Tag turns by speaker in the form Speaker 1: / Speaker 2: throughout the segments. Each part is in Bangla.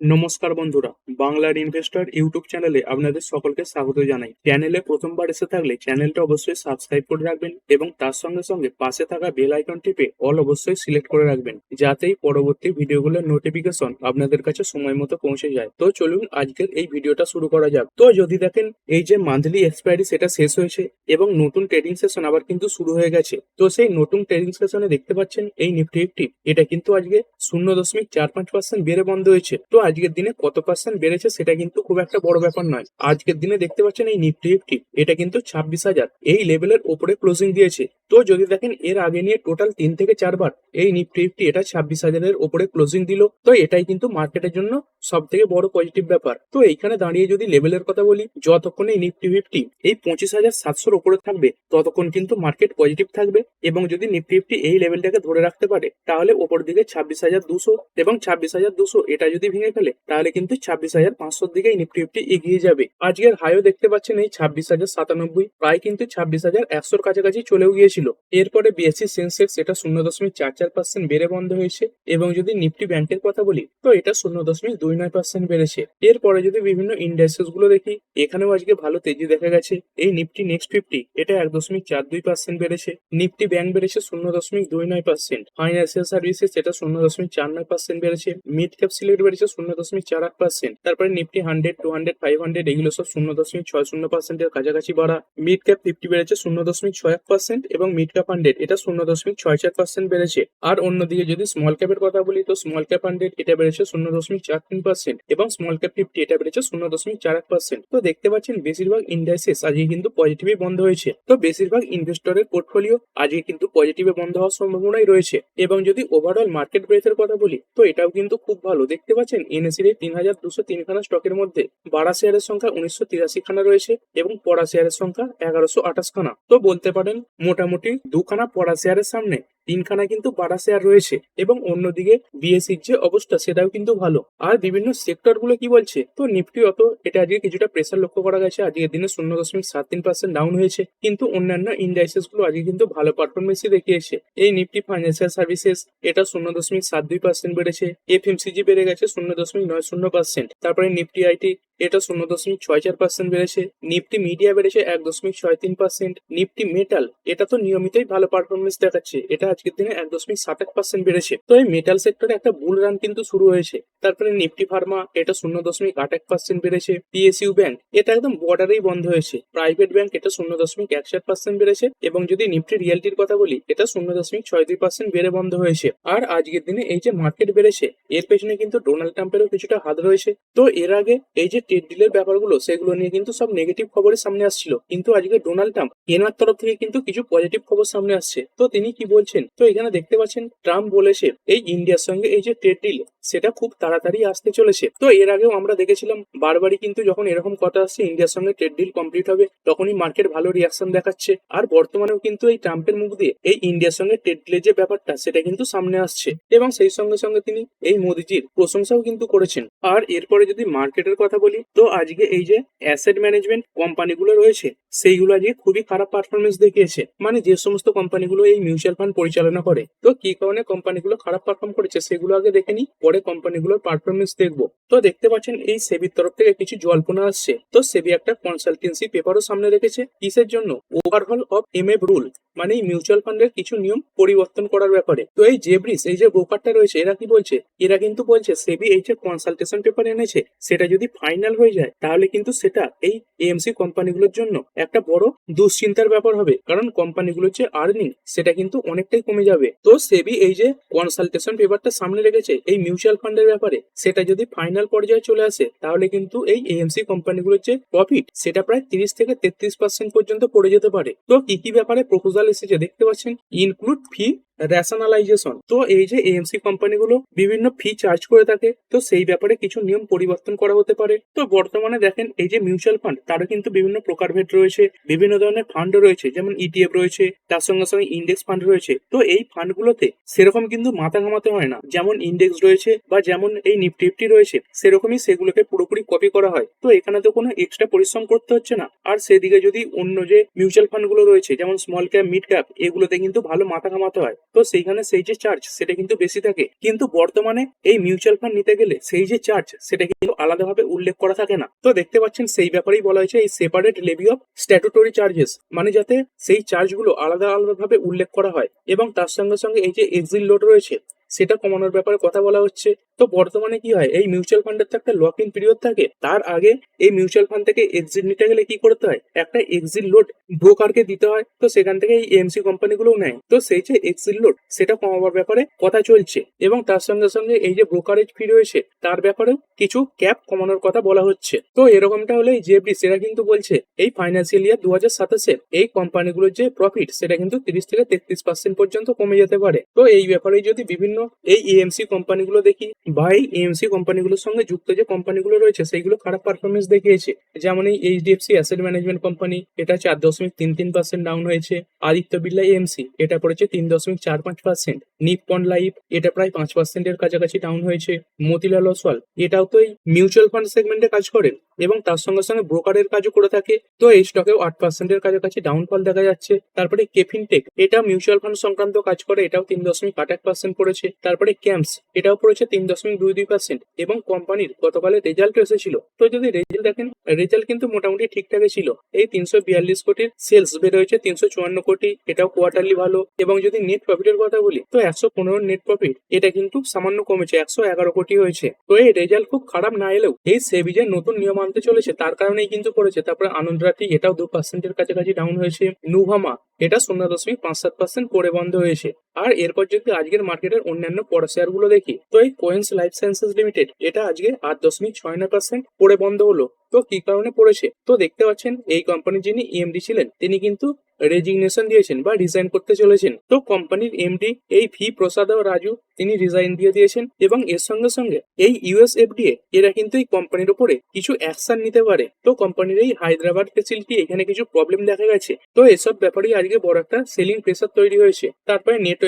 Speaker 1: নমস্কার বন্ধুরা, বাংলার ইনভেস্টর ইউটিউব চ্যানেলে আপনাদের সকলকে স্বাগত জানাই। চ্যানেলে প্রথমবার এসে থাকলে চ্যানেলটা অবশ্যই সাবস্ক্রাইব করে রাখবেন এবং তার সঙ্গে সঙ্গে পাশে থাকা বেল আইকন টিপে অল অবশ্যই সিলেক্ট করে রাখবেন যাতেই পরবর্তী ভিডিওগুলোর নোটিফিকেশন আপনাদের কাছে সময় মতো পৌঁছে যায়। তো চলুন আজকের এই ভিডিওটা শুরু করা যাক। তো যদি দেখেন, এই যে মান্থলি এক্সপায়ারি সেটা শেষ হয়েছে এবং নতুন ট্রেডিং সেশন আবার কিন্তু শুরু হয়ে গেছে। তো সেই নতুন ট্রেডিং সেশনে দেখতে পাচ্ছেন, এই নিফটি ফিফটি এটা কিন্তু আজকে শূন্য দশমিক চার পাঁচ পার্সেন্ট বেড়ে বন্ধ হয়েছে। তো আজকের দিনে কত পার্সেন্ট বেড়েছে সেটা কিন্তু খুব একটা বড় ব্যাপার নয়। আজকের দিনে দেখতে পাচ্ছেন এই নিফটি ফিফটি এটা কিন্তু ছাব্বিশ হাজার। এই লেভেলের ওপরে ক্লোজিং দিয়েছে। তো যদি দেখেন, এর আগে নিয়ে টোটাল তিন থেকে চারবার এই নিফটি ফিফটি এটা ছাব্বিশ হাজারের ওপরে ক্লোজিং দিল। তো এটাই কিন্তু মার্কেটের জন্য সব থেকে বড় পজিটিভ ব্যাপার। তো এইখানে দাঁড়িয়ে যদি লেভেলের কথা বলি, যতক্ষণ এই নিফটি ফিফটি এই পঁচিশ হাজার সাতশোর ওপরে থাকবে, ততক্ষণ কিন্তু মার্কেট পজিটিভ থাকবে এবং যদি নিফটি ফিফটি এই লেভেলটাকে ধরে রাখতে পারে, তাহলে ওপর দিকে ছাব্বিশ হাজার দুশো এবং ছাব্বিশ হাজার দুশো, এটা যদি ভেঙে ফেলে তাহলে কিন্তু ছাব্বিশ হাজার পাঁচশোর দিকে নিফটি ফিফটি এগিয়ে যাবে। আজকের হাইও দেখতে পাচ্ছেন এই ছাব্বিশ হাজার সাতানব্বই, প্রায় কিন্তু ছাব্বিশ হাজার একশোর কাছাকাছি চলেও গিয়েছিল। এরপরে বিএসসি সেন্সেক্স এটা শূন্য দশমিক চার চার পার্সেন্ট বেড়ে বন্ধ হয়েছে এবং যদি নিফটি ব্যাংকের কথা বলি, তো এটা শূন্য দশমিক দুই নয় পার্সেন্ট বেড়েছে। এরপরে যদি বিভিন্ন ইন্ডাস্ট্রিজগুলো দেখি, এখানেও আজকে ভালো তেজি দেখা গেছে। এই নিফটি নেক্সট ফিফটি এটা এক দশমিক চার দুই পার্সেন্ট বেড়েছে। নিফটি ব্যাংক বেড়েছে শূন্য দশমিক দুই নয় পার্সেন্ট। ফাইন্যান্সিয়াল সার্ভিসেস এটা শূন্য দশমিক চার নয় পার্সেন্ট বেড়েছে। মিড ক্যাপ সিলেক্ট বেড়েছে শূন্য দশমিক চার আট পার্সেন্ট তারপরে Nifty hundred two hundred five hundred এগুলো সব শূন্য দশমিক ছয় শূন্য পার্সেন্টের কাছাকাছি বাড়া। মিড ক্যাপ ফিফটি বেড়েছে শূন্য দশমিক ছয় এক পার্সেন্ট এবং মিড ক্যাপ হান্ড্রেড এটা শূন্য দশমিক ছয় চার পার্সেন্ট বেড়েছে। আর অন্যদিকে যদি স্মল ক্যাপের কথা বলি, তো স্মল ক্যাপ হান্ড্রেড এটা বেড়েছে শূন্য দশমিক চার তিন পার্সেন্ট এবং স্মল ক্যাপ ফিফটি এটা বেড়েছে শূন্য দশমিক চার এক পার্সেন্ট তো দেখতে পাচ্ছেন বেশিরভাগ ইন্ডাস্ট্রিজ আজকে কিন্তু পজিটিভই বন্ধ হয়েছে। তো বেশিরভাগ ইনভেস্টরের পোর্টফোলিও আজকে কিন্তু পজিটিভে বন্ধ হওয়ার সম্ভাবনাই রয়েছে। এবং যদি ওভারঅল মার্কেট ব্রেথের কথা বলি, তো এটাও কিন্তু খুব ভালো। দেখতে পাচ্ছেন এনএসির তিন হাজার দুশো তিনখানা স্টকের মধ্যে বাড়া শেয়ারের সংখ্যা উনিশশো তিরাশি খানা রয়েছে এবং পড়া শেয়ারের সংখ্যা এগারোশো আঠাশ খানা। তো বলতে পারেন, মোটামুটি দুখানা পড়া শেয়ারের সামনে তিনখানা কিন্তু বাড়া শেয়ার রয়েছে এবং অন্যদিকে বিএসসির যে অবস্থা সেটাও কিন্তু ভালো। আর বিভিন্ন সেক্টরগুলো কি বলছে? তো নিফটি অত, এটা আজকে কিছুটা প্রেসার লক্ষ্য করা গেছে। আজকের দিনে শূন্য দশমিক সাত তিন পার্সেন্ট ডাউন হয়েছে। কিন্তু অন্যান্য ইন্ডাস্ট্রিজগুলো আজকে কিন্তু ভালো পারফরমেন্সই দেখিয়েছে। এই নিফটি ফাইন্যান্সিয়াল সার্ভিসেস এটা শূন্য দশমিক সাত দুই পার্সেন্ট বেড়েছে। এফএমসিজি বেড়ে গেছে শূন্য দশমিক নয় শূন্য পার্সেন্ট তারপরে নিফটি আইটি, এটা শূন্য দশমিক ছয় চার পার্সেন্ট বেড়েছে। নিফটি মিডিয়া বেড়েছে এক দশমিক ছয় তিন পার্সেন্ট নিফটি মেটাল, এটা তো নিয়মিতই ভালো পারফরমেন্স দেখাচ্ছে। এটা আজকের দিনে এক দশমিক সাত এক পার্সেন্ট বেড়েছে। তো এই মেটাল সেক্টরে একটা বুল রান কিন্তু শুরু হয়েছে। তারপরে নিফটি ফার্মা এটা শূন্য দশমিক আট এক পার্সেন্ট বেড়েছে। পিএসইউ ব্যাংক এটা একদম বর্ডারেই বন্ধ হয়েছে। প্রাইভেট ব্যাংক এটা শূন্য দশমিক এক সাত পার্সেন্ট বেড়েছে। এবং যদি নিফটি রিয়েলটির কথা বলি, এটা শূন্য দশমিক ছয় দুই পার্সেন্ট বেড়ে বন্ধ হয়েছে। আর আজকের দিনে এই যে মার্কেট বেড়েছে, এর পেছনে কিন্তু ডোনাল্ড ট্রাম্পেরও কিছুটা হাত রয়েছে। তো এর আগে এই যে ট্রেড ডিলের ব্যাপারগুলো, সেগুলো নিয়ে কিন্তু সব নেগেটিভ খবরের সামনে আসছিল। কিন্তু আজকে ডোনাল্ড ট্রাম্প এনার তরফ থেকে কিন্তু কিছু পজিটিভ খবর সামনে আসছে। তো তিনি কি বলছেন? তো এখানে দেখতে পাচ্ছেন, ট্রাম্প বলেছে, এই ইন্ডিয়ার সঙ্গে এই যে ট্রেড ডিল, সেটা খুব তাড়াতাড়ি আসতে চলেছে। তো এর আগেও আমরা দেখেছিলাম, বারবারই কিন্তু যখন এরকম কথা আসছে, ইন্ডিয়ার সঙ্গে ট্রেড ডিল কমপ্লিট হবে, তখনই মার্কেট ভালো রিয়াকশন দেখাচ্ছে। আর বর্তমানেও কিন্তু এই ট্রাম্পের মুখ দিয়ে, এই ইন্ডিয়ার সঙ্গে ট্রেড ডিলের যে ব্যাপারটা, সেটা কিন্তু সামনে আসছে। এবং সেই সঙ্গে সঙ্গে তিনি এই মোদিজির প্রশংসাও কিন্তু করেছেন। আর এরপরে যদি মার্কেটের কথা বলি, তো আজকে এই যে অ্যাসেট ম্যানেজমেন্ট কোম্পানিগুলো রয়েছে, সেইগুলো আজকে খুবই খারাপ পারফরমেন্স দেখিয়েছে। মানে যে সমস্ত কোম্পানিগুলো এই মিউচুয়াল ফান্ড পরিচালনা করে। তো কি কারণে কোম্পানিগুলো খারাপ পারফর্ম করেছে সেগুলো আগে দেখে নিই, পরে কোম্পানিগুলোর পারফরমেন্স দেখব। তো দেখতে পাচ্ছেন এই সেবির তরফ থেকে কিছু জল্পনা আসছে। তো সেবি একটা কনসালটেন্সি পেপারও সামনে রেখেছে। কিসের জন্য? ওভারহল অফ এম রুল মানে মিউচুয়াল ফান্ডের কিছু নিয়ম পরিবর্তন করার ব্যাপারে। তো এই জেব্রিস এই যে ব্রোকারটা রয়েছে, এরা কি বলছে? এরা কিন্তু বলছে সেবি এই যে কনসালটেশন পেপার এনেছে। সেটা যদি ফাইনাল হয়ে যায়, তাহলে কিন্তু সেটা এই এএমসি কোম্পানিগুলোর জন্য একটা বড় দুশ্চিন্তার ব্যাপার হবে। কারণ কোম্পানিগুলোর যে আর্নিং সেটা কিন্তু অনেকটাই কমে যাবে। তো সেবি এই যে কনসালটেশন পেপারটা সামনে রেখেছে এই মিউচুয়াল ফান্ডের ব্যাপারে। সেটা যদি ফাইনাল পর্যায়ে চলে আসে, তাহলে কিন্তু এই এএমসি কোম্পানিগুলোর যে প্রফিট সেটা প্রায় তিরিশ থেকে তেত্রিশ পার্সেন্ট পর্যন্ত পড়ে যেতে পারে। তো কি কি ব্যাপারে প্রপোজাল এসেছে দেখতে পাচ্ছেন ইনক্লুড ফি রেশনালাইজেশন তো এই যে এএমসি কোম্পানিগুলো বিভিন্ন ফি চার্জ করে থাকে, তো সেই ব্যাপারে কিছু নিয়ম পরিবর্তন করা হতে পারে। তো বর্তমানে দেখেন, এই যে মিউচুয়াল ফান্ড তারও কিন্তু বিভিন্ন প্রকারভেদ রয়েছে, বিভিন্ন ধরনের ফান্ড রয়েছে, যেমন ইটিএফ রয়েছে, তার সঙ্গে সঙ্গে ইন্ডেক্স ফান্ড রয়েছে। তো এই ফান্ডগুলোতে সেরকম কিন্তু মাথা ঘামাতে হয় না। যেমন ইন্ডেক্স রয়েছে বা যেমন এই নিফটি ফিফটি রয়েছে, সেরকমই সেগুলোকে পুরোপুরি কপি করা হয়। তো এখানে তো কোনো এক্সট্রা পরিশ্রম করতে হচ্ছে না। আর সেদিকে যদি অন্য যে মিউচুয়াল ফান্ডগুলো রয়েছে, যেমন স্মল ক্যাপ মিড ক্যাপ এগুলোতে কিন্তু ভালো মাথা ঘামাতে হয়। তো সেইখানে সেই যে চার্জ সেটা কিন্তু বেশি থাকে। কিন্তু বর্তমানে এই মিউচুয়াল ফান্ড নিতে গেলে সেই যে চার্জ সেটা কিন্তু আলাদাভাবে উল্লেখ করা থাকে না। তো দেখতে পাচ্ছেন সেই ব্যাপারেই বলা হয়েছে এই separate levy of statutory charges মানে যাতে সেই চার্জগুলো আলাদা আলাদাভাবে উল্লেখ করা হয়। এবং তার সঙ্গে সঙ্গে এই যে এক্সিট লোড রয়েছে সেটা কমানোর ব্যাপারে কথা বলা হচ্ছে। তো বর্তমানে কি হয়? এই মিউচুয়াল ফান্ডের তো একটা লক ইন পিরিয়ড থাকে। তার আগে এই মিউচুয়াল ফান্ড থেকে এক্সিট নিতে গেলে কি করতে হয়? একটা এক্সিট লোড ব্রোকারকে দিতে হয়। তো সেখান থেকে এই এমসি কোম্পানিগুলোও নেয়। তো সেই যে এক্সিট লোড সেটা কমাবার ব্যাপারে কথা চলছে। এবং তার সঙ্গে সঙ্গে এই যে ব্রোকারেজ ফি রয়েছে, তার ব্যাপারেও কিছু ক্যাপ কমানোর কথা বলা হচ্ছে। তো এরকমটা হলে জেবডি সেটা কিন্তু বলছে, এই ফাইন্যান্সিয়াল ইয়ার দু হাজার সাতাশে এই কোম্পানিগুলোর যে প্রফিট সেটা কিন্তু তিরিশ থেকে তেত্রিশ পার্সেন্ট পর্যন্ত কমে যেতে পারে। তো এই ব্যাপারে যদি বিভিন্ন এই এএমসি কোম্পানিগুলো দেখি বা এই এএমসি কোম্পানিগুলোর সঙ্গে যুক্ত যে কোম্পানিগুলো রয়েছে, সেইগুলো খারাপ পারফরমেন্স দেখিয়েছে। যেমন এই এইচডিএফসি অ্যাসেট ম্যানেজমেন্ট কোম্পানি এটা চার দশমিক তিন তিন পার্সেন্ট ডাউন হয়েছে। আদিত্য বিড়লা এএমসি এটা পড়েছে তিন দশমিক চার পাঁচ পার্সেন্ট নিপন লাইফ এটা প্রায় পাঁচ পার্সেন্টের কাছাকাছি ডাউন হয়েছে। মতিলাল ওসওয়াল এটাও তো এই মিউচুয়াল ফান্ড সেগমেন্টে কাজ করে। এবং তার সঙ্গে সঙ্গে ব্রোকারের কাজও করে থাকে। তো এই স্টকেও আট পার্সেন্টের কাছাকাছি ডাউনফল দেখা যাচ্ছে। তারপরে কেফিন টেক এটা মিউচুয়াল ফান্ড সংক্রান্ত কাজ করে, এটাও তিন দশমিক আট এক পার্সেন্ট পড়েছে। তারপরে ক্যাম্পস এটাও পড়েছে তিন দশমিক দুই দুই পার্সেন্ট। এবং কোম্পানির গতকালে রেজাল্ট এসেছিল। তো যদি রেজাল্ট দেখেন রেজাল্ট কিন্তু মোটামুটি ঠিকঠাকই ছিল। এই তিনশো বিয়াল্লিশ কোটির সেলস বের হয়েছে তিনশো চুয়ান্ন কোটি, এটাও কোয়ার্টারলি ভালো। এবং যদি নেট প্রফিটের কথা বলি, তো একশো পনেরো নেট প্রফিট এটা কিন্তু সামান্য কমেছে, একশো এগারো কোটি হয়েছে। তো এই রেজাল্ট খুব খারাপ না এলেও, এই সেবি যে নতুন নিয়ম আনতে চলেছে, তার কারণেই কিন্তু পড়েছে তারপরে আনন্দ রাঠি এটাও দু পার্সেন্টের কাছাকাছি ডাউন হয়েছে। নুভামা এটা শূন্য দশমিক পাঁচ সাত পার্সেন্ট পড়ে বন্ধ হয়েছে। আর এরপর যদি আজকের মার্কেটের অন্যান্য পড়া শেয়ারগুলো দেখি, তো এই কোয়েন্স লাইফ সায়েন্সেস লিমিটেড এটা আজকে আট দশমিক ছয় নয় পার্সেন্ট পড়ে বন্ধ হলো। তো কি কারণে পড়েছে? তো দেখতে পাচ্ছেন, এই কোম্পানির যিনি এমডি ছিলেন, তিনি কিন্তু রেজিগনেশন দিয়েছেন বা রিজাইন করতে চলেছেন। তো কোম্পানির এমডি এই ভি প্রসাদ রাজু তিনি রিজাইন দিয়ে দিয়েছেন এবং এর সঙ্গে সঙ্গে এই ইউএস এফডিএ এরা কিন্তু এই কোম্পানির উপরে কিছু অ্যাকশন নিতে পারে। তো কোম্পানির এই হায়দ্রাবাদ ফেসিলিটি এখানে কিছু প্রবলেম দেখা গেছে। তো এসব ব্যাপারেই আজকে বড় একটা সেলিং প্রেসার তৈরি হয়েছে। তারপরে নেট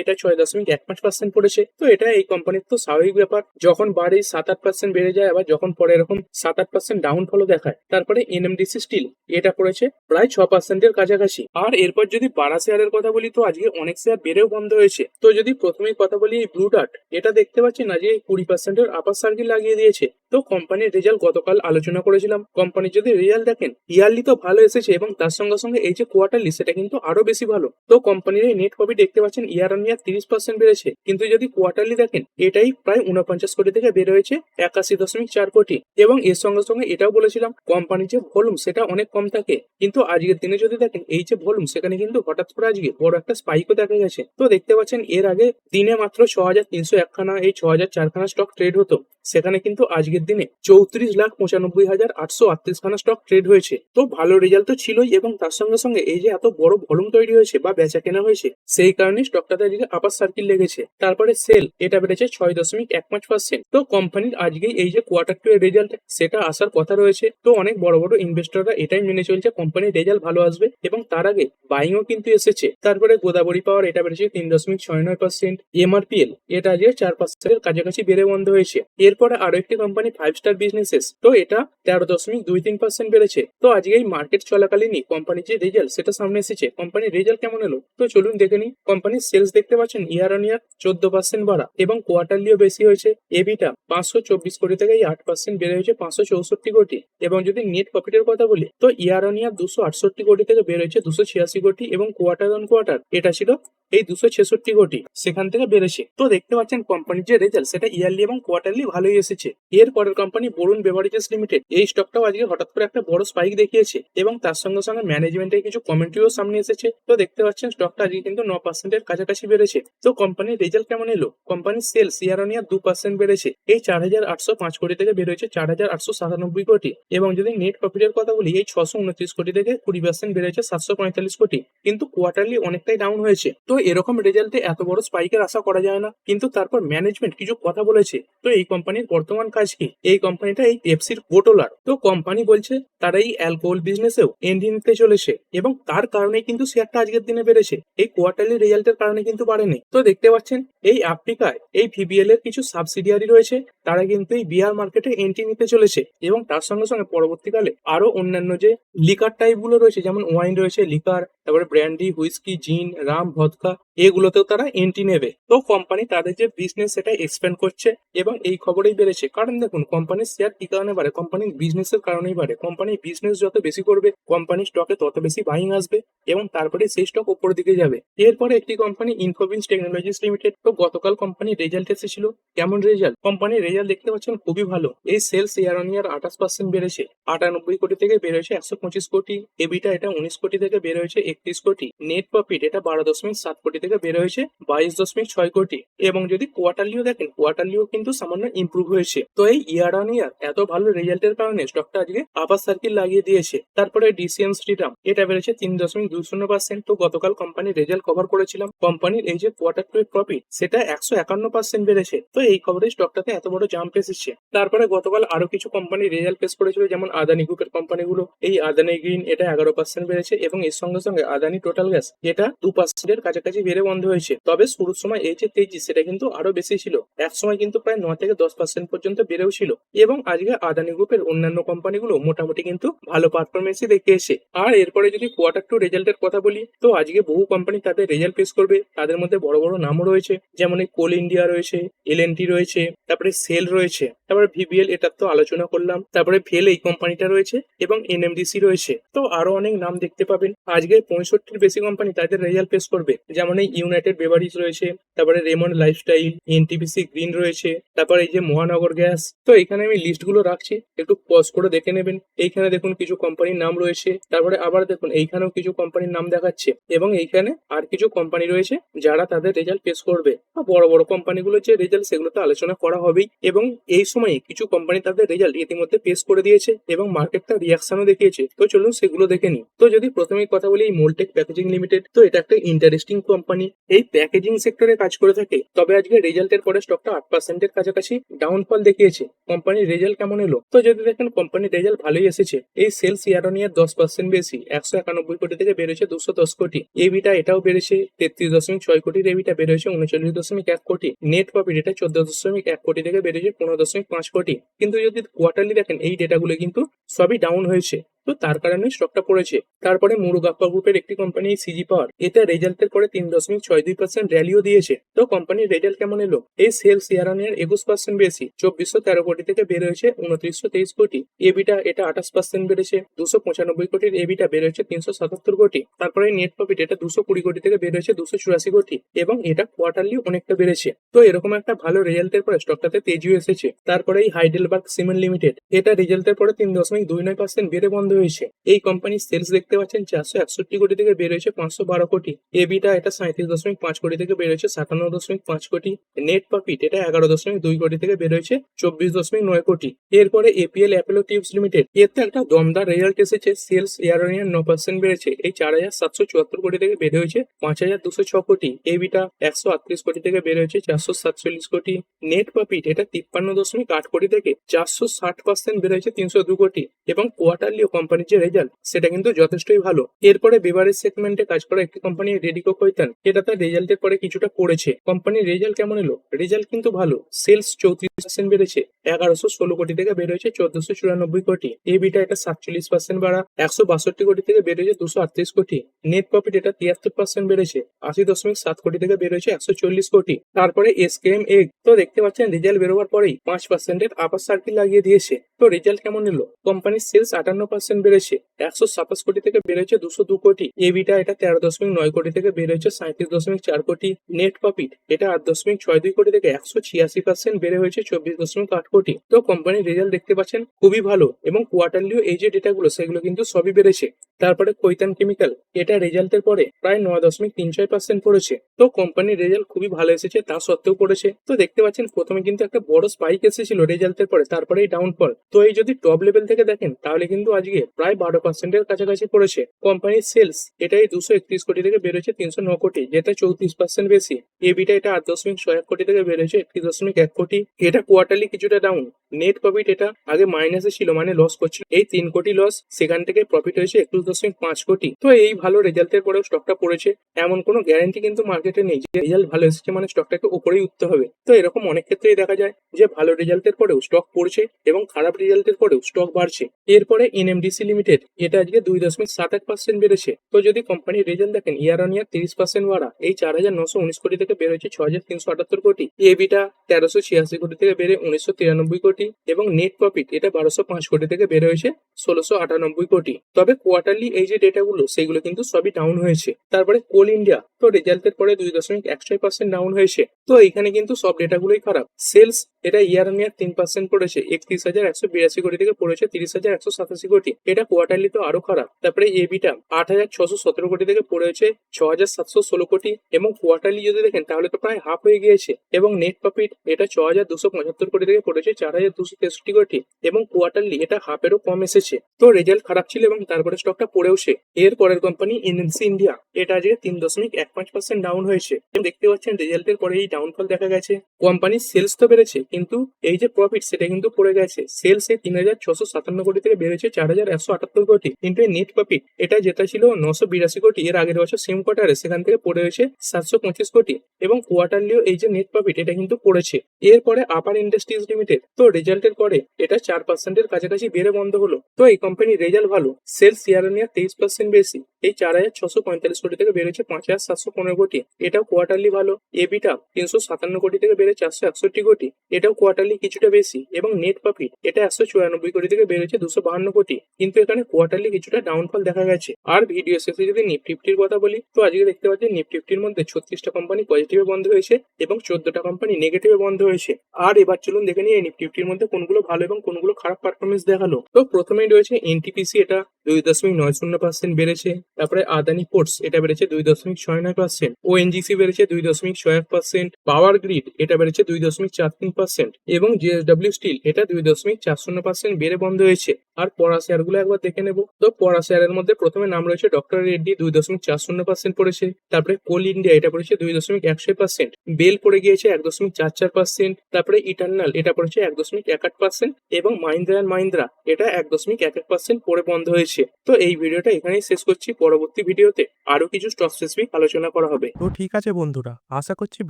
Speaker 1: এটা ছয় দশমিক এক পাঁচ পার্সেন্ট পড়েছে। তো এটা এই কোম্পানির তো স্বাভাবিক ব্যাপার। যখন বাড়ে সাত আট পার্সেন্ট বেড়ে যায়, আবার যখন পরে এরকম সাত আট পার্সেন্ট ডাউনফলও দেখায়, তারপরে এনএমডিসি স্টিল এটা পড়েছে প্রায় ছ পার্সেন্টের কাছাকাছি। আর এরপর যদি বাড়া শেয়ারের কথা বলি, তো আজকে অনেক শেয়ার বেড়েও বন্ধ হয়েছে। তো যদি প্রথমেই কথা বলি এই ব্লু ডার্ট এটা দেখতে পাচ্ছেন আজকে কুড়ি পার্সেন্টের আপার সার্কিল লাগিয়ে দিয়েছে। তো কোম্পানির রেজাল্ট গতকাল আলোচনা করেছিলাম। কোম্পানির যদি রেজাল্ট দেখেন ইয়ারলি তো ভালো এসেছে এবং তার সঙ্গে সঙ্গে এই যে কোয়ার্টারলি সেটা আরও বেশি ভালো। তো কোম্পানির এই নেট প্রফিট দেখতে পাচ্ছেন ইয়ার অন ইয়ার তিরিশ পার্সেন্ট বেড়েছে। কিন্তু যদি কোয়ার্টারলি দেখেন, এটাই প্রায় উনপঞ্চাশ কোটি থেকে বের হয়েছে, একাশি দশমিক চার কোটি। এবং এর সঙ্গে সঙ্গে এটাও বলেছিলাম কোম্পানির যে ভলিউম সেটা অনেক কম থাকে। কিন্তু আজকের দিনে যদি দেখেন, এই যে ভলিউম সেখানে কিন্তু হঠাৎ করে আজকে বড় একটা স্পাইকও দেখা গেছে। তো দেখতে পাচ্ছেন, এর আগে দিনে মাত্র ছ হাজার তিনশো একখানা, এই ছ হাজার চারখানা স্টক ট্রেড হতো। সেখানে কিন্তু আজকের দিনে চৌত্রিশ লাখ পঁচানব্বই হাজার আটশো আটত্রিশ খানা স্টক ট্রেড হয়েছে। তো ভালো রেজাল্ট তো ছিলই, এবং তার সঙ্গে সঙ্গে এই যে এত বড় ভলুম তৈরি হয়েছে বা বেচা কেনা হয়েছে, সেই কারণে স্টকটাতে আজকে আপার সার্কিল লেগেছে। তারপরে সেল এটা বেড়েছে ছয় দশমিক এক পাঁচ পার্সেন্ট তো কোম্পানির আজকে এই যে কোয়ার্টার টু এর রেজাল্ট সেটা আসার কথা রয়েছে। তো অনেক বড় বড় ইনভেস্টররা এটাই মেনে চলছে কোম্পানির রেজাল্ট ভালো আসবে এবং তার আগে বাইংও কিন্তু এসেছে। তারপরে গোদাবরী পাওয়ার এটা বেড়েছে তিন দশমিক ছয় নয় পার্সেন্ট এমআরপিএল এটা আজকে চার পার্সেন্টের কাছাকাছি বেড়ে বন্ধ হয়েছে। এরপরে আরও একটি কোম্পানি ফাইভ স্টার বিজনেসেস তো এটা তেরো দশমিক দুই তিন পার্সেন্ট বেড়েছে। তো আজকে এই মার্কেট চলাকালীনই কোম্পানির যে রেজাল্ট সেটা সামনে এসেছে। কোম্পানির রেজাল্ট কেমন এলো? তো চলুন দেখে নিই। কোম্পানির সেলস দেখতে পাচ্ছেন ইয়ার অন ইয়ার চোদ্দ পার্সেন্ট বাড়া এবং কোয়ার্টারলিও বেশি হয়েছে। এবিটা পাঁচশো চব্বিশ কোটি থেকে আট পার্সেন্ট বেড়ে হয়েছে পাঁচশো চৌষট্টি কোটি। এবং যদি নেট প্রফিটের কথা বলি, তো ইয়ার অন ইয়ার দুশো আটষট্টি কোটি থেকে বের হয়েছে দুশো ছিয়াশি কোটি এবং কোয়ার্টার অন কোয়ার্টার এটা ছিল এই দুশো ছেষট্টি কোটি। সেখান থেকে বেড়েছে। তো দেখতে পাচ্ছেন কোম্পানির যে রেজাল্ট সেটা ইয়ারলি এবং কোয়ার্টারলি ভালোই এসেছে। এর পরের কোম্পানি বরুণ বেভারেজেস লিমিটেড এই স্টকটাও আজকে হঠাৎ করে একটা বড় স্পাইক দেখিয়েছে এবং তার সঙ্গে সঙ্গে ম্যানেজমেন্টের কিছু কমেন্ট্রিও সামনে এসেছে? তো দেখতে পাচ্ছেন স্টকটা আজকে কিন্তু ন পার্সেন্টের কাছাকাছি বেড়েছে। তো কোম্পানির রেজাল্ট কেমন এলো? কোম্পানির সেলস ইয়ার অন ইয়ার দু পার্সেন্ট বেড়েছে। এই চার হাজার আটশো পাঁচ কোটি থেকে হয়েছে চার হাজার আটশো সাতানব্বই কোটি। এবং যদি নেট প্রফিটের কথা বলি, এই ছশো উনত্রিশ কোটি থেকে কুড়ি পার্সেন্ট বেড়েছে সাতশো পঁয়তাল্লিশ কোটি। কিন্তু কোয়ার্টারলি অনেকটাই ডাউন হয়েছে। তো এরকম রেজাল্টে এত বড় স্পাইকের আশা করা যায় না। কিন্তু তারপর ম্যানেজমেন্ট কিছু কথা বলেছে। তো এই কোম্পানির বর্তমান কাজ কি? এই কোম্পানিটা এই পেপসির বোটলার তো কোম্পানি বলছে, তারা এই অ্যালকোহল বিজনেসেও এন্ট্রি নিতে চলেছে। এবং তার কারণে কিন্তু শেয়ারটা আজকের দিনে বেড়েছে। এই কোয়ার্টারলি রেজাল্টের কারণে কিন্তু বাড়েনি। তো দেখতে পাচ্ছেন, এই আফ্রিকায় এই ভিবিএল এর কিছু সাবসিডিয়ারি রয়েছে, তারা কিন্তু এই বিয়ার মার্কেটে এন্ট্রি নিতে চলেছে এবং তার সঙ্গে সঙ্গে পরবর্তীকালে আরও অন্যান্য যে লিকার টাইপগুলো রয়েছে, যেমন ওয়াইন রয়েছে লিকার তারপরে ব্র্যান্ডি হুইস্কি জিন রাম ভদকা এগুলোতেও তারা এন্ট্রি নেবে। তো কোম্পানি তাদের যে বিজনেস সেটা এক্সপ্যান্ড করছে এবং এই খবরেই বেড়েছে। কারণ দেখুন কোম্পানির শেয়ার কি কারণে বাড়ে? কোম্পানির বিজনেসের কারণেই বাড়ে। কোম্পানির বিজনেস যত বেশি করবে কোম্পানির স্টকে তত বেশি বাইং আসবে এবং তারপরে সেই স্টক উপরের দিকে যাবে। এরপরে একটি কোম্পানি ইনফোবিন্স টেকনোলজিস লিমিটেড তো গতকাল কোম্পানির রেজাল্ট এসেছিল। কেমন রেজাল্ট কোম্পানির রেজাল্ট দেখতে পাচ্ছেন খুবই ভালো। এই সেলস ইয়ার অন ইয়ার আঠাশ পার্সেন্ট বেড়েছে। আটানব্বই কোটি থেকে বেড়েছে একশো পঁচিশ কোটি। এবিটা এটা উনিশ কোটি থেকে বের হয়েছে একত্রিশ কোটি। নেট প্রফিট এটা বারো দশমিক সাত কোটি থেকে বের হয়েছে বাইশ দশমিক ছয় কোটি। এবং যদি কোয়ার্টারলিও দেখেন কোয়ার্টারলিও কিন্তু সামান্য ইমপ্রুভ হয়েছে। তো এই ইয়ার অন ইয়ার এত ভালো রেজাল্টের কারণে স্টকটা আজকে আবার সার্কিল লাগিয়ে দিয়েছে। তারপরে ডিসিএম শ্রীরাম, এটা বেড়েছে তিন দশমিক দুই শূন্য পার্সেন্ট তো গতকাল কোম্পানির রেজাল্ট কভার করেছিলাম। কোম্পানির এই যে কোয়ার্টার টু প্রফিট সেটা একশো একান্ন পার্সেন্ট বেড়েছে। তো এই খবরে স্টকটাতে এত বড় জাম্প এসেছে। তারপরে গতকাল আরও কিছু কোম্পানি রেজাল্ট পেশ করেছিল, যেমন আদানি গ্রুপের কোম্পানিগুলো এই আদানি গ্রিন এটা এগারো পার্সেন্ট বেড়েছে এবং এর সঙ্গে সঙ্গে আদানি টোটাল গ্যাস এটা দু পার্সেন্টের কাছাকাছি বেড়ে বন্ধ হয়েছে। তবে শুরুর সময় এই যে তেজি, সেটা কিন্তু আরও বেশি ছিল। এক সময় কিন্তু প্রায় ন থেকে দশ পার্সেন্ট পর্যন্ত বেড়েও ছিল। এবং আজকে আদানি গ্রুপের অন্যান্য কোম্পানিগুলো মোটামুটি কিন্তু ভালো পারফরমেন্সই দেখিয়েছে আর এরপরে যদি কোয়ার্টার টু রেজাল্টের কথা বলি, তো আজকে বহু কোম্পানি তাদের রেজাল্ট পেশ করবে। তাদের মধ্যে বড় বড় নামও রয়েছে। যেমন কোল ইন্ডিয়া রয়েছে এল রয়েছে, তারপরে সেল রয়েছে, তারপরে ভিবিএল এটার তো আলোচনা করলাম, তারপরে ভেল এই কোম্পানিটা রয়েছে এবং এনএমডিসি রয়েছে। তো আরও অনেক নাম দেখতে পাবেন। আজকে পঁয়ষট্টির বেশি কোম্পানি তাদের রেজাল্ট পেশ করবে। যেমন ইউনাইটেড বেভারিজ রয়েছে, তারপরে রেমন্ড লাইফস্টাইল এনটিপিসি গ্রিন রয়েছে, তারপরে এই যে মহানগর গ্যাস তো এখানে আমি লিস্টগুলো রাখছি, একটু পজ করে দেখে নেবেন। এইখানে দেখুন কিছু কোম্পানির নাম রয়েছে, তারপরে আবার দেখুন এইখানেও কিছু কোম্পানির নাম দেখাচ্ছে, এবং এইখানে আর কিছু কোম্পানি রয়েছে যারা তাদের রেজাল্ট পেশ করবে। বড় বড় কোম্পানিগুলোর যে রেজাল্ট সেগুলো তো আলোচনা করা হবেই, এবং এই সময়ে কিছু কোম্পানি তাদের রেজাল্ট ইতিমধ্যে পেশ করে দিয়েছে, এবং মার্কেটটা রিয়াকশনও দেখিয়েছে। তো চলুন সেগুলো দেখে নিই। তো যদি প্রথমেই কথা বলি মোলটেক প্যাকেজিং লিমিটেড তো এটা একটা ইন্টারেস্টিং কোম্পানি এই প্যাকেজিং সেক্টরে কাজ করে থাকে, তবে আজকে রেজাল্টের পরে স্টকটা আট পার্সেন্টের কাছাকাছি ডাউনফল দেখিয়েছে। কোম্পানির রেজাল্ট কেমন এলো? তো যদি দেখেন কোম্পানির রেজাল্ট ভালোই এসেছে। এই সেলস ইয়ার অন ইয়ার দশ পার্সেন্ট বেশি, একশো একানব্বই কোটি থেকে বেড়েছে দুশো দশ কোটি। এবিটা এটাও বেড়েছে তেত্রিশ দশমিক ছয় কোটির এবিটা বেড়েছে উনচল্লিশ দশমিক এক কোটি। নেট প্রফিট এটা চোদ্দ দশমিক এক কোটি থেকে বেড়েছে পনেরো দশমিক পাঁচ কোটি। কিন্তু যদি কোয়ার্টারলি দেখেন, এই ডেটাগুলো কিন্তু সবই ডাউন হয়েছে। তো তার কারণে স্টকটা পড়েছে। তারপরে মুরুগাপ্পা গ্রুপের একটি কোম্পানি সিজি পাওয়ার এটা রেজাল্টের পরে তিন দশমিক ছয় দুই পার্সেন্ট র্যালিও দিয়েছে। তো কোম্পানির রেজাল্ট কেমন এলো? এই সেলস ইয়ার অন একুশ পার্সেন্ট বেশি, চব্বিশশো তেরো কোটি থেকে বের হয়েছে উনত্রিশশো তেইশ কোটি। এবিটা এটা আঠাশ পার্সেন্ট বেড়েছে, দুশো পঁচানব্বই কোটির এবিটা বের হয়েছে তিনশো সাতাত্তর কোটি। তারপরে নেট প্রফিট এটা দুশো কুড়ি কোটি থেকে বের হয়েছে দুশো চুরাশি কোটি এবং এটা কোয়ার্টারলি অনেকটা বেড়েছে। তো এরকম একটা ভালো রেজাল্টের পরে স্টকটাতে তেজিও এসেছে। তারপরে এই হাইডেলবার্গ সিমেন্ট লিমিটেড এটা রেজাল্টের পরে তিন দশমিক দুই নয় পার্সেন্ট বেড়ে বন্ধ হয়েছে এই কোম্পানির সেলস দেখতে পাচ্ছেন চারশো একষট্টি কোটি থেকে বের হয়েছে পাঁচশো বারো কোটি। এবিটা এটা সাঁত্রিশ দশমিক পাঁচ কোটি থেকে বের হয়েছে সাতান্ন দশমিক পাঁচ কোটি। নেট প্রফিট এটা এগারো দশমিক দুই কোটি থেকে বের হয়েছে চব্বিশ দশমিক নয় কোটি। এরপরে এপিএল অ্যাপেলো টিউবস লিমিটেড এতে একটা দমদার রেজাল্ট এসেছে। সেলস ইয়ার অন ইয়ার ন পার্সেন্ট বেড়েছে। এই চার হাজার সাতশো চুয়াত্তর কোটি থেকে বের হয়েছে পাঁচ হাজার দুশো ছ কোটি। এবিটা একশো আটত্রিশ কোটি থেকে বের হয়েছে চারশো সাতচল্লিশ কোটি। নেট প্রফিট এটা তিপ্পান্ন দশমিক আট কোটি থেকে চারশো ষাট পার্সেন্ট বেড়ে হয়েছে তিনশো দু কোটি। এবং কোয়ার্টারলি কোম্পানির যে রেজাল্ট সেটা কিন্তু যথেষ্টই ভালো। এরপরে বেভারেজ সেগমেন্টে কাজ করা একটি কোম্পানি রেডিকো কৈতান এটা তার রেজাল্টের পরে কিছুটা পড়েছে কোম্পানির রেজাল্ট কেমন এলো? রেজাল্ট কিন্তু ভালো। সেলস চৌত্রিশ পার্সেন্ট বেড়েছে, এগারোশো ষোলো কোটি থেকে বের হয়েছে চোদ্দশো চুরানব্বই কোটি। এবিটা এটা সাতচল্লিশ পার্সেন্ট বাড়া, একশো বাষট্টি কোটি থেকে বের হয়েছে দুশো আটত্রিশ কোটি। নেট প্রফিট এটা তিয়াত্তর পার্সেন্ট বেড়েছে, আশি দশমিক সাত কোটি থেকে বের হয়েছে একশো চল্লিশ কোটি। তারপরে এসকেএম এগ তো দেখতে পাচ্ছেন রেজাল্ট বেরোবার পরেই পাঁচ পার্সেন্টের আপার সার্কিল লাগিয়ে দিয়েছে। তো রেজাল্ট কেমন এলো কোম্পানির সেলস আটান্ন পার্সেন্ট বেড়েছে, একশো সাতাশ কোটি থেকে বেড়েছে দুশো দু কোটি। এবিটা এটা তেরো দশমিক নয় কোটি থেকে বেড়েছে সাঁত্রিশ দশমিক চার কোটি। নেট প্রফিট এটা আট দশমিক ছয় দুই কোটি থেকে একশো ছিয়াশি পার্সেন্ট বেড়ে হয়েছে চব্বিশ দশমিক আট কোটি। তো কোম্পানির রেজাল্ট দেখতে পাচ্ছেন খুবই ভালো এবং কোয়ার্টারলিও এই যে ডেটাগুলো সেগুলো কিন্তু সবই বেড়েছে। তারপরে কৈতান কেমিক্যাল এটা রেজাল্টের পরে প্রায় নয় দশমিক তিন ছয় পার্সেন্ট পড়েছে। তো কোম্পানির রেজাল্ট খুবই ভালো এসেছে, তা সত্ত্বেও পড়েছে। তো দেখতে পাচ্ছেন, প্রথমে কিন্তু একটা বড় স্পাইক এসেছিল রেজাল্টের পরে তারপরে এই ডাউনফল তো এই যদি টপ লেভেল থেকে দেখেন, তাহলে কিন্তু আজকে প্রায় বারো পার্সেন্টের কাছাকাছি পড়েছে। কোম্পানির সেলস এটাই দুশো একত্রিশ কোটি থেকে বেড়েছে তিনশো ন কোটি, যেটা চৌত্রিশ পার্সেন্ট বেশি। এবিটা এটা আট দশমিক ছয় এক কোটি থেকে বেরোচ্ছে একত্রিশ দশমিক এক কোটি। এটা কোয়ার্টারলি কিছুটা ডাউন নেট প্রফিট এটা আগে মাইনাসে ছিল মানে লস করছিল। এই তিন কোটি লস সেখান থেকে প্রফিট হয়েছে একুশ দশমিক পাঁচ কোটি। তো এই ভালো রেজাল্টের পরেও স্টকটা পড়েছে। এমন কোনো গ্যারান্টি কিন্তু মার্কেটে নেই যে রেজাল্ট ভালো এসেছে মানে স্টকটাকে উপরেই উঠতে হবে। তো এরকম অনেক ক্ষেত্রেই দেখা যায় যে ভালো রেজাল্টের পরেও স্টক পড়ছে এবং খারাপ রেজাল্টের পরেও স্টক বাড়ছে। এরপরে এনএমডিসি লিমিটেড এটা আজকে দুই দশমিক সাত এক পার্সেন্ট বেড়েছে। তো যদি কোম্পানির রেজাল্ট দেখেন ইয়ার অন ইয়ার তিরিশ পার্সেন্ট বাড়া, এই চার হাজার নশো উনিশ কোটি থেকে বের হয়েছে ছ হাজার তিনশো আটাত্তর কোটি। এবিটা তেরোশো ছিয়াশি কোটি থেকে বেড়ে উনিশশো তিরানব্বই কোটি এবং নেট প্রফিট এটা বারোশো পাঁচ কোটি থেকে বের হয়েছে ষোলোশো আটানব্বই কোটি। তবে কোয়ার্টারলি এই যে ডেটাগুলো সেগুলো কিন্তু সবই ডাউন হয়েছে। তারপরে কোল ইন্ডিয়া তো রেজাল্টের পরে দুই দশমিক এক ছয় পার্সেন্ট ডাউন হয়েছে। তো এখানে কিন্তু সব ডেটাগুলোই খারাপ। সেলস এটা ইয়ার অন ইয়ার তিন পার্সেন্ট পড়েছে, একত্রিশ হাজার একশো বিরাশি কোটি থেকে পড়েছে তিরিশ হাজার একশো সাতাশি কোটি। এটা কোয়ার্টারলি তো আরও খারাপ। তারপরে এবিটা আট হাজার ছশো সতেরো কোটি থেকে পড়েছে ছ হাজার সাতশো ষোলো কোটি এবং কোয়ার্টারলি যদি দেখেন তাহলে তো প্রায় হাফ হয়ে গিয়েছে। এবং নেট প্রফিট এটা ছ হাজার দুশো পঁচাত্তর কোটি থেকে পড়েছে, চার হাজার দুশো তেষট্টি কোটি। এবং কোয়ার্টারলি এটা হাফেরও কম এসেছে। তো রেজাল্ট খারাপ ছিল এবং তারপরে স্টকটা পড়েওছে এর পরের কোম্পানি এনএনসি ইন্ডিয়া এটা আজকে তিন দশমিক এক পাঁচ পার্সেন্ট ডাউন হয়েছে। দেখতে পাচ্ছেন রেজাল্টের পরে এই ডাউনফল দেখা গেছে। কোম্পানির সেলস তো বেড়েছে, কিন্তু এই যে প্রফিট সেটা কিন্তু পড়ে গেছে। সেলস এই তিন হাজার ছশো সাতান্ন কোটি থেকে বেড়েছে চার হাজার একশো আটাত্তর কোটি। কিন্তু এই নেট প্রফিট এটা যেটা ছিল নশো বিরাশি কোটি, এর আগের বছর সেম কোয়ার্টারে সেখান থেকে পড়ে হয়েছে সাতশো পঁচিশ কোটি। এবং কোয়ার্টারলিও এই যে নেট প্রফিট এটা কিন্তু পড়েছে। এরপরে আপার ইন্ডাস্ট্রিজ লিমিটেড তো রেজাল্টের পরে এটা চার পার্সেন্টের কাছাকাছি বেড়ে বন্ধ হলো। তো এই কোম্পানির রেজাল্ট ভালো। সেলস ইয়ার অন ইয়ার তেইশ পার্সেন্ট বেশি। এই চার হাজার ছশো পঁয়তাল্লিশ কোটি থেকে বেড়েছে পাঁচ হাজার সাতশো পনেরো কোটি। এটাও কোয়ার্টারলি ভালো। এবিটা তিনশো সাতান্ন কোটি থেকে বেড়ে চারশো একষট্টি কোটি। এটাও কোয়ার্টারলি কিছুটা বেশি এবং নেট প্রফিট এটা একশো চুরানব্বই কোটি থেকে বেড়েছে দুশো বাহান্ন কোটি। কিন্তু এখানে কোয়ার্টারলি কিছুটা ডাউনফল দেখা গেছে। আর ভিডিও শেষে যদি নিফটি ফিফটির কথা বলি, তো আজকে দেখতে পাচ্ছি নিফটি ফিফটির মধ্যে ছত্রিশটা কোম্পানি পজিটিভে বন্ধ হয়েছে এবং চোদ্দটা কোম্পানি নেগেটিভে বন্ধ হয়েছে। আর এবার চলুন দেখে নিই নিফটি ফিফটির মধ্যে কোনগুলো ভালো এবং কোনগুলো খারাপ পারফরমেন্স দেখাল। তো প্রথমেই রয়েছে এনটিপিসি এটা। দুই দশমিক নয় শূন্য পার্সেন্ট বেড়েছে, তারপরে আদানি পোর্টস এটা বেড়েছে দুই দশমিক ছয় নয় পার্সেন্ট ও এনজিসি বেড়েছে দুই দশমিক ছয় এক পার্সেন্ট পাওয়ার গ্রিড এটা বেড়েছে দুই দশমিক চার তিন পার্সেন্ট এবং জিএসডব্লিউ স্টিল এটা দুই দশমিক চার শূন্য পার্সেন্ট বেড়ে বন্ধ হয়েছে। আর পড়া শেয়ারগুলো একবার দেখে নেব। তো পড়া শেয়ারের মধ্যে প্রথমে নাম রয়েছে ডক্টর রেড্ডি, দুই দশমিক চার শূন্য পার্সেন্ট পড়েছে। তারপরে কোল ইন্ডিয়া, এটা পড়েছে দুই দশমিক একশো পার্সেন্ট বেল পড়ে গিয়েছে এক দশমিক চার চার পার্সেন্ট তারপরে ইটার্নাল, এটা পড়েছে এক দশমিক এক আট পার্সেন্ট এবং মাহিন্দ্রা অ্যান্ড মাহিন্দ্রা, এটা এক দশমিক এক এক পার্সেন্ট পড়ে বন্ধ হয়েছে। তো এই ভিডিওটা এখানেই শেষ করছি। পরবর্তী ভিডিওতে আরও কিছু স্টক স্পেসিফিক আলোচনা করা হবে।
Speaker 2: তো ঠিক আছে বন্ধুরা, আশা করছি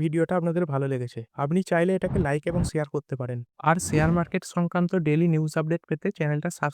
Speaker 2: ভিডিওটা আপনাদের ভালো লেগেছে। আপনি চাইলে এটাকে লাইক এবং শেয়ার করতে পারেন। আর শেয়ার মার্কেট সংক্রান্ত ডেলি নিউজ আপডেট পেতে চ্যানেলটা সাবস্ক্রাইব